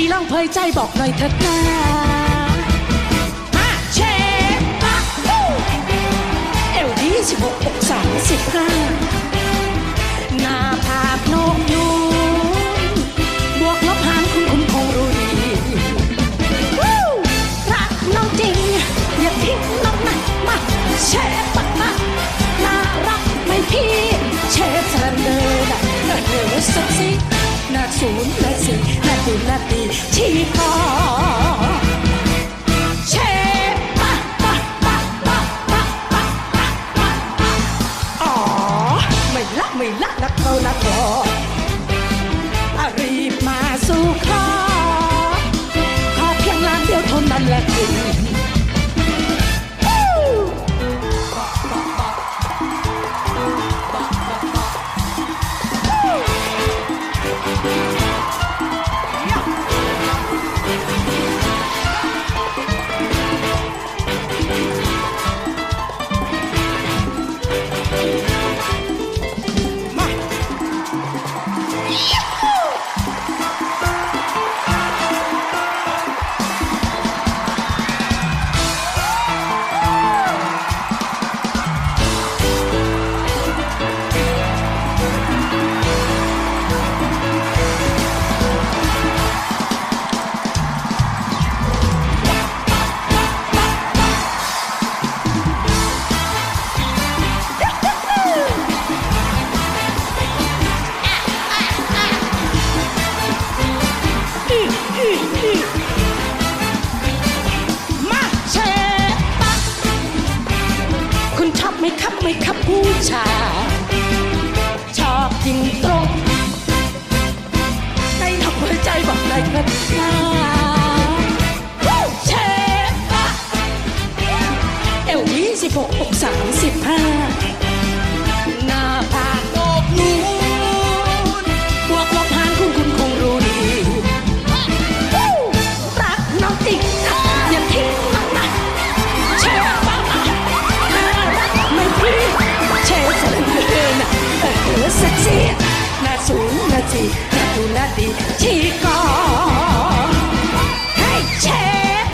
ในลองเผยใจบอกหน่อยเถิดนะมาเชฟปะฮู้เอวดีสิบหกอกสามสิบห้าหน้าผากนกยูงบวกลบหารคุณคุณคงรู้ดีวู้รักน้องจริง อย่าทิ้งน้องนะมาเชฟปักมาน่ารักไหมพี่เชฟสลันเดอร์นะน่าเดือดสักสิหน้าศูนย์หน้าสี่ หน้าตีชีพอเชปะปะปะปะปะปะปะปะอ๋อไม่ละไม่ละนักเขานักรออ ไม่ขับไม่ขับผู้ชาย ชอบกินตรงในหัวใจบอกได้ครับาเชฟเอลยี่สิบหกอกสามสิบห้า nati, natu.